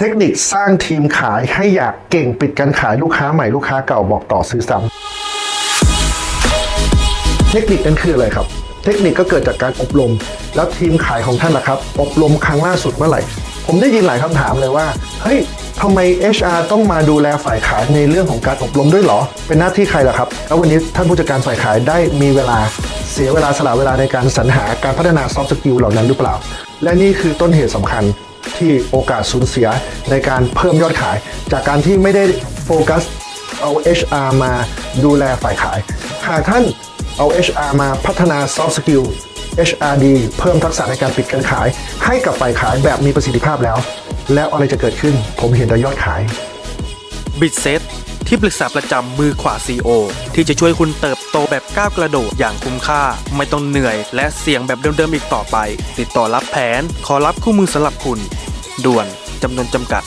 เทคนิคสร้างทีมขายให้อยากเก่งปิดการขายลูกค้าใหม่ลูกค้าเก่าบอกต่อซื้อซ้ำเทคนิคนั้นคืออะไรครับ เทคนิคก็เกิดจากการอบรม แล้วทีมขายของท่านนะครับ อบรมครั้งล่าสุดเมื่อไหร่ ผมได้ยินหลายคำถามเลยว่า เฮ้ยทำไม HR ต้องมาดูแลฝ่ายขายในเรื่องของการอบรมด้วยหรอ เป็นหน้าที่ใครล่ะครับ แล้ววันนี้ท่านผู้จัดการฝ่ายขายได้มีเวลาเสียเวลาสละเวลาในการสรรหาการพัฒนา soft skill เหล่านั้นหรือเปล่า และนี่คือต้นเหตุสำคัญ ที่โอกาสสูญเสียในการเพิ่มยอดขาย จากการที่ไม่ได้โฟกัสเอา HR มาดูแลฝ่ายขาย หากท่านเอา HR มาพัฒนา soft skill HRD เพิ่มทักษะในการปิดการขาย ให้กับฝ่ายขายแบบมีประสิทธิภาพแล้ว แล้วอะไรจะเกิดขึ้น ผมเห็นแต่ยอดขาย บิดเซตที่ปรึกษาประจำมือขวา CEO ที่จะช่วยคุณเติบโตแบบก้าวกระโดดอย่างคุ้มค่า ไม่ต้องเหนื่อยและเสี่ยงแบบเดิมๆอีกต่อไป ติดต่อรับแผน ขอรับคู่มือสำหรับคุณ ด่วนจำนวนจำกัด